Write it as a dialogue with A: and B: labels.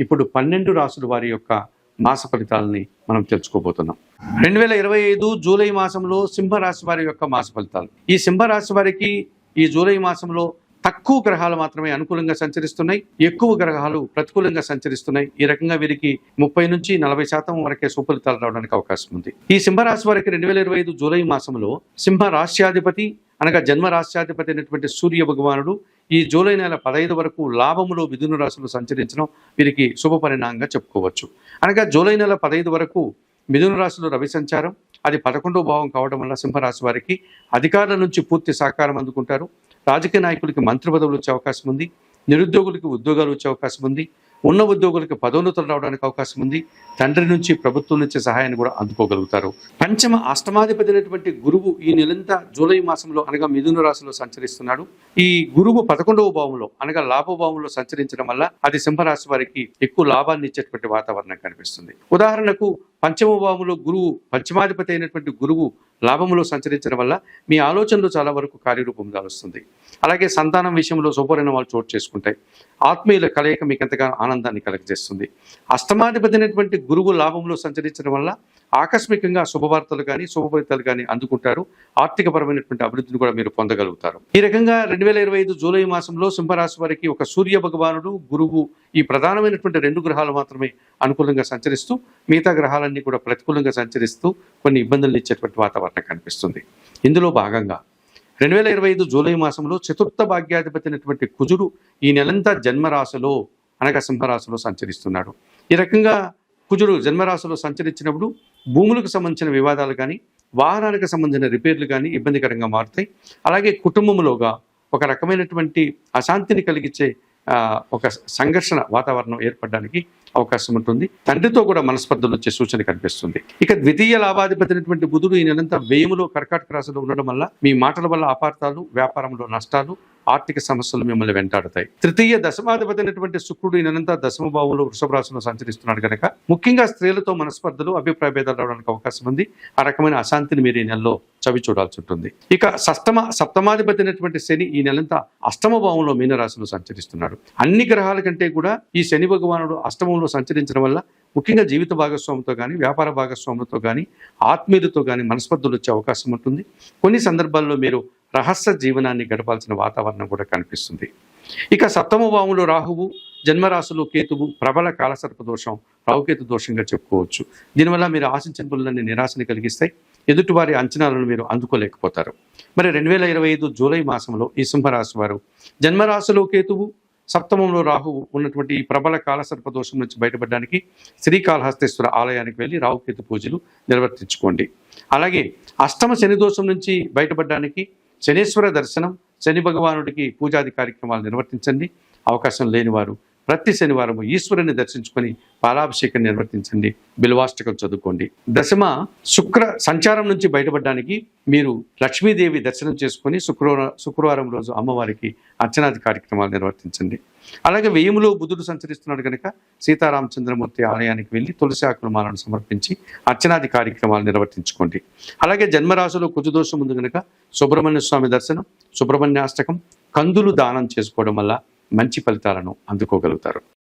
A: ఇప్పుడు పన్నెండు రాసుల వారి యొక్క మాస ఫలితాలని మనం తెలుసుకోబోతున్నాం. రెండు వేల ఇరవై ఐదు జూలై మాసంలో సింహరాశి వారి యొక్క మాస ఫలితాలు. ఈ సింహరాశి వారికి ఈ జూలై మాసంలో తక్కువ గ్రహాలు మాత్రమే అనుకూలంగా సంచరిస్తున్నాయి ఎక్కువ గ్రహాలు ప్రతికూలంగా సంచరిస్తున్నాయి. ఈ రకంగా వీరికి ముప్పై నుంచి నలభై శాతం వరకే సుఫలితాలు రావడానికి అవకాశం ఉంది. ఈ సింహరాశి వారికి రెండు వేల ఇరవై ఐదు జూలై మాసంలో సింహ రాష్ట్రాధిపతి అనగా జన్మ రాష్ట్రాధిపతి అయినటువంటి సూర్య భగవానుడు ఈ జూలై నెల పదహైదు వరకు లాభములో మిథున రాశిలో సంచరించడం వీరికి శుభ పరిణామంగా చెప్పుకోవచ్చు. అనగా జూలై నెల పదహైదు వరకు మిథున రాశిలో రవి సంచారం అది పదకొండవ భావం కావడం వల్ల సింహరాశి వారికి అధికారుల నుంచి పూర్తి సహకారం అందుకుంటారు. రాజకీయ నాయకులకి మంత్రి పదవులు వచ్చే అవకాశం ఉంది నిరుద్యోగులకి ఉద్యోగాలు వచ్చే అవకాశం ఉంది ఉన్న ఉద్యోగులకు పదోన్నతులు రావడానికి అవకాశం ఉంది. తండ్రి నుంచి ప్రభుత్వం నుంచి సహాయాన్ని కూడా అందుకోగలుగుతారు. పంచమ అష్టమాధిపతి అయినటువంటి గురువు ఈ నెలంతా జూలై మాసంలో అనగా మిథున రాశిలో సంచరిస్తున్నాడు. ఈ గురువు పదకొండవ భావంలో అనగా లాభభావంలో సంచరించడం వల్ల అది సింహరాశి వారికి ఎక్కువ లాభాన్ని ఇచ్చేటువంటి వాతావరణం కనిపిస్తుంది. ఉదాహరణకు పంచమ భావంలో గురువు పంచమాధిపతి అయినటువంటి గురువు లాభములో సంచరించడం వల్ల మీ ఆలోచనలు చాలా వరకు కార్యరూపం దాలుస్తుంది అలాగే సంతానం విషయంలో శుభపరిణామాలు చోటు చేసుకుంటాయి. ఆత్మీయుల కలయిక మీకు ఎంతగానో ఆనందాన్ని కలగజేస్తుంది. అష్టమాధిపతి అయినటువంటి గురువు లాభంలో సంచరించడం వల్ల ఆకస్మికంగా శుభవార్తలు కానీ శుభఫలితాలు కానీ అందుకుంటారు. ఆర్థికపరమైనటువంటి అభివృద్ధిని కూడా మీరు పొందగలుగుతారు. ఈ రకంగా రెండు వేల ఇరవై ఐదు జూలై మాసంలో సింహరాశి వారికి ఒక సూర్య భగవానుడు గురువు ఈ ప్రధానమైనటువంటి రెండు గ్రహాలు మాత్రమే అనుకూలంగా సంచరిస్తూ మిగతా గ్రహాలన్నీ కూడా ప్రతికూలంగా సంచరిస్తూ కొన్ని ఇబ్బందులు ఇచ్చేటువంటి వాతావరణం కనిపిస్తుంది. ఇందులో భాగంగా రెండు వేల ఇరవై ఐదు జూలై మాసంలో చతుర్థ భాగ్యాధిపతి అయినటువంటి కుజుడు ఈ నెలంతా జన్మరాశిలో అనగా సింహరాశిలో సంచరిస్తున్నాడు. ఈ రకంగా కుజుడు జన్మరాశిలో సంచరించినప్పుడు భూములకు సంబంధించిన వివాదాలు కానీ వాహనానికి సంబంధించిన రిపేర్లు కానీ ఇబ్బందికరంగా మారుతాయి. అలాగే కుటుంబంలోగా ఒక రకమైనటువంటి అశాంతిని కలిగించే ఒక సంఘర్షణ వాతావరణం ఏర్పడడానికి అవకాశం ఉంటుంది. తండ్రితో కూడా మనస్పర్ధలు వచ్చే సూచన కనిపిస్తుంది. ఇక ద్వితీయ లాభాధిపతినటువంటి బుధుడు ఈ నెలంతా వ్యయములో కర్కాటక రాశిలో ఉండడం వల్ల మీ మాటల వల్ల అపార్థాలు వ్యాపారంలో నష్టాలు ఆర్థిక సమస్యలు మిమ్మల్ని వెంటాడుతాయి. తృతీయ దశమాధిపతి అయినటువంటి శుక్రుడు ఈ నెలంతా దశమ భావంలో వృషభ రాశిలో సంచరిస్తున్నాడు కనుక ముఖ్యంగా స్త్రీలతో మనస్పర్ధలు అభిప్రాయ భేదాలు రావడానికి అవకాశం ఉంది. ఆ రకమైన అశాంతిని మీరు ఈ నెలలో చవి చూడాల్సి ఉంటుంది. ఇక సప్తమ సప్తమాధిపతి అయినటువంటి శని ఈ నెలంతా అష్టమ భావంలో మీనరాశిలో సంచరిస్తున్నాడు. అన్ని గ్రహాల కంటే కూడా ఈ శని భగవానుడు అష్టమంలో సంచరించడం వల్ల ముఖ్యంగా జీవిత భాగస్వామితో కానీ వ్యాపార భాగస్వాములతో కానీ ఆత్మీయులతో కానీ మనస్పర్ధలు వచ్చే అవకాశం ఉంటుంది. కొన్ని సందర్భాల్లో మీరు రహస్య జీవనాన్ని గడపాల్సిన వాతావరణం కూడా కనిపిస్తుంది. ఇక సప్తమ భావంలో రాహువు జన్మరాశిలో కేతువు ప్రబల కాలసర్ప దోషం రావుకేతు దోషంగా చెప్పుకోవచ్చు. దీనివల్ల మీరు ఆశించిన పనులన్నీ నిరాశని కలిగిస్తాయి. ఎదుటివారి అంచనాలను మీరు అందుకోలేకపోతారు. మరి రెండు వేల ఇరవై ఐదు జూలై మాసంలో ఈ సింహరాశి వారు జన్మరాశిలో కేతువు సప్తమంలో రాహువు ఉన్నటువంటి ఈ ప్రబల కాలసర్ప దోషం నుంచి బయటపడడానికి శ్రీకాళహస్తేశ్వర ఆలయానికి వెళ్ళి రావుకేతు పూజలు నిర్వర్తించుకోండి. అలాగే అష్టమ శని దోషం నుంచి బయటపడడానికి శనీశ్వర దర్శనం శని భగవానుడికి పూజాది కార్యక్రమాలు నిర్వర్తించండి. అవకాశం లేని వారు ప్రతి శనివారం ఈశ్వరుని దర్శించుకొని పాలాభిషేకం నిర్వర్తించండి. బిల్వాష్టకం చదువుకోండి. దశమ శుక్ర సంచారం నుంచి బయటపడడానికి మీరు లక్ష్మీదేవి దర్శనం చేసుకొని శుక్రవారం శుక్రవారం రోజు అమ్మవారికి అర్చనాది కార్యక్రమాలు నిర్వర్తించండి. అలాగే వేయములో బుధుడు సంచరిస్తున్నాడు కనుక సీతారామచంద్రమూర్తి ఆలయానికి వెళ్ళి తులసి ఆకుల మాలను సమర్పించి అర్చనాది కార్యక్రమాలు నిర్వర్తించుకోండి. అలాగే జన్మరాశిలో కుజదోషం ఉంది కనుక సుబ్రహ్మణ్య స్వామి దర్శనం సుబ్రహ్మణ్యాష్టకం కందులు దానం చేసుకోవడం వల్ల మంచి ఫలితాలను అందుకోగలుగుతారు.